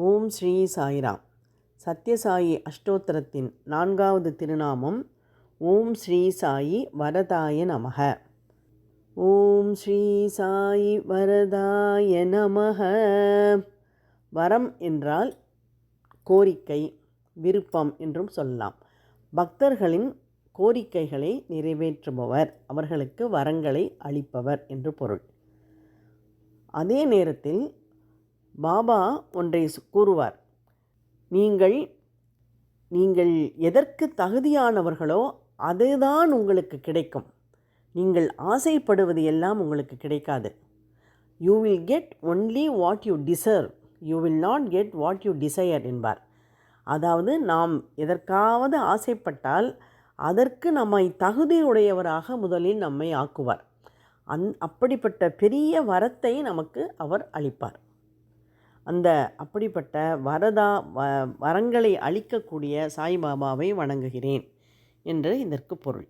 ஓம் ஸ்ரீ சாய்ராம். சத்யசாயி அஷ்டோத்திரத்தின் நான்காவது திருநாமம் ஓம் ஸ்ரீ சாயி வரதாய நமக. ஓம் ஸ்ரீ சாயி வரதாய நமக. வரம் என்றால் கோரிக்கை விருப்பம் என்றும் சொல்லலாம். பக்தர்களின் கோரிக்கைகளை நிறைவேற்றுபவர் அவர்களுக்கு வரங்களை அளிப்பவர் என்று பொருள். அதே நேரத்தில் பாபா ஒன்றை கூறுவார். நீங்கள் நீங்கள் எதற்கு தகுதியானவர்களோ அதுதான் உங்களுக்கு கிடைக்கும். நீங்கள் ஆசைப்படுவது எல்லாம் உங்களுக்கு கிடைக்காது. You will get only what you deserve you will not get what you desire என்பார். அதாவது நாம் எதற்காவது ஆசைப்பட்டால் அதற்கு நம்மை தகுதியுடையவராக முதலில் நம்மை ஆக்குவார். அந் அப்படிப்பட்ட பெரிய வரத்தை நமக்கு அவர் அளிப்பார். அந்த அப்படிப்பட்ட வரதா வ வரங்களை அளிக்கக்கூடிய சாய்பாபாவை வணங்குகிறேன் என்று இதற்கு பொருள்.